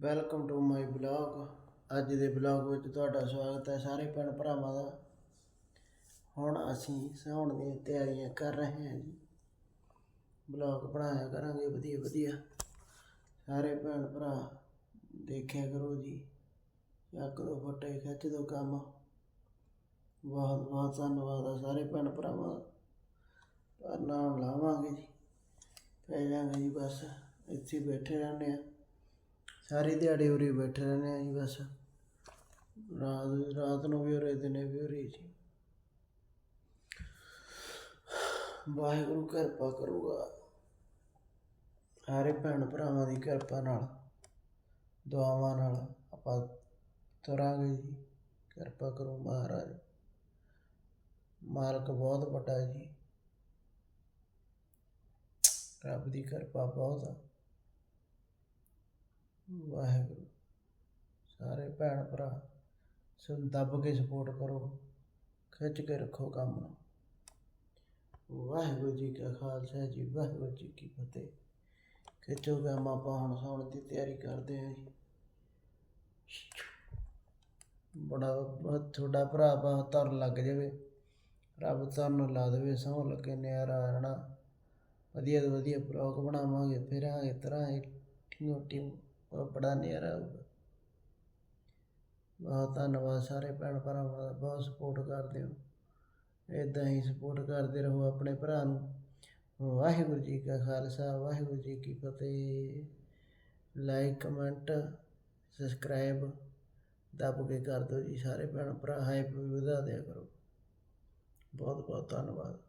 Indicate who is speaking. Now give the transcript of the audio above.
Speaker 1: Welcome to my blog ਅੱਜ ਦੇ blog ਵਿੱਚ ਤੁਹਾਡਾ ਸਵਾਗਤ ਹੈ ਸਾਰੇ ਭੈਣ ਭਰਾਵਾਂ ਦਾ। ਹੁਣ ਅਸੀਂ ਸਾਉਣ ਦੀਆਂ ਤਿਆਰੀਆਂ ਕਰ ਰਹੇ ਹਾਂ ਜੀ। ਬਲੌਗ ਬਣਾਇਆ ਕਰਾਂਗੇ, ਵਧੀਆ ਵਧੀਆ। ਸਾਰੇ ਭੈਣ ਭਰਾ ਦੇਖਿਆ ਕਰੋ ਜੀ। ਇੱਕ ਦੋ ਫੋਟੇ, ਖਿੱਚ ਦੋ ਕੰਮ। ਬਹੁਤ ਬਹੁਤ ਧੰਨਵਾਦ ਆ ਸਾਰੇ ਭੈਣ ਭਰਾਵਾਂ ਦਾ। ਨਾਮ ਲਾਵਾਂਗੇ ਜੀ। ਪੈ ਜਾਂਗੇ ਜੀ ਬਸ। ਇੱਥੇ ਬੈਠੇ ਰਹਿੰਦੇ ਆ। ਸਾਰੀ ਦਿਹਾੜੀ ਉਰੇ ਬੈਠੇ ਰਹਿੰਦੇ ਆ ਜੀ ਬਸ। ਰਾਤ ਰਾਤ ਨੂੰ ਵੀ ਉਰੇ, ਦਿਨੇ ਵੀ ਉਰੇ ਜੀ। ਵਾਹਿਗੁਰੂ ਕਿਰਪਾ ਕਰੂਗਾ। ਸਾਰੇ ਭੈਣ ਭਰਾਵਾਂ ਦੀ ਕਿਰਪਾ ਨਾਲ, ਦੁਆਵਾਂ ਨਾਲ ਆਪਾਂ ਤੁਰਾਂਗੇ ਜੀ। ਕਿਰਪਾ ਕਰੋ ਮਹਾਰਾਜ। ਮਾਲਕ ਬਹੁਤ ਵੱਡਾ ਜੀ। ਰੱਬ ਦੀ ਕਿਰਪਾ ਬਹੁਤ ਆ। ਵਾਹਿਗੁਰੂ। ਸਾਰੇ ਭੈਣ ਭਰਾ ਸੋ ਦੱਬ ਕੇ ਸਪੋਰਟ ਕਰੋ, ਖਿੱਚ ਕੇ ਰੱਖੋ ਕੰਮ ਨੂੰ। ਵਾਹਿਗੁਰੂ ਜੀ ਕਾ ਖਾਲਸਾ ਜੀ, ਵਾਹਿਗੁਰੂ ਜੀ ਕੀ ਫਤਿਹ। ਖਿੱਚੋ ਕੰਮ ਆਪਾਂ ਹੁਣ ਸੌਣ ਦੀ ਤਿਆਰੀ ਕਰਦੇ ਹਾਂ ਜੀ। ਬੜਾ ਤੁਹਾਡਾ ਭਰਾ ਬਹੁਤ ਤਰ ਲੱਗ ਜਾਵੇ। ਰੱਬ ਤੁਹਾਨੂੰ ਲਾ ਦੇਵੇ ਸੌਂ ਲੱਗੇ, ਨਿਆਰਾ ਰਹਿਣਾ ਵਧੀਆ ਤੋਂ ਵਧੀਆ ਬਲੌਗ ਬਣਾਵਾਂਗੇ ਫਿਰ ਆ ਤਰ੍ਹਾਂ ਹੀ ਟਿੰਗੋ ਉਹ ਬੜਾ ਨਿਆਰਾ ਹੋਊਗਾ ਬਹੁਤ ਧੰਨਵਾਦ ਸਾਰੇ ਭੈਣ ਭਰਾਵਾਂ ਦਾ, ਬਹੁਤ ਸਪੋਰਟ ਕਰਦੇ ਹੋ। ਇਦਾਂ ਹੀ ਸਪੋਰਟ ਕਰਦੇ ਰਹੋ ਆਪਣੇ ਭਰਾ ਨੂੰ। ਵਾਹਿਗੁਰੂ ਜੀ ਕਾ ਖਾਲਸਾ, ਵਾਹਿਗੁਰੂ ਜੀ ਕੀ ਫਤਿਹ। ਲਾਈਕ ਕਮੈਂਟ ਸਬਸਕ੍ਰਾਈਬ ਦੱਬ ਕੇ ਕਰ ਦਿਓ ਜੀ ਸਾਰੇ ਭੈਣ ਭਰਾ ਹਾਈਪ ਵੀ ਵਧਾ ਦਿਆ ਕਰੋ। ਬਹੁਤ ਬਹੁਤ ਧੰਨਵਾਦ।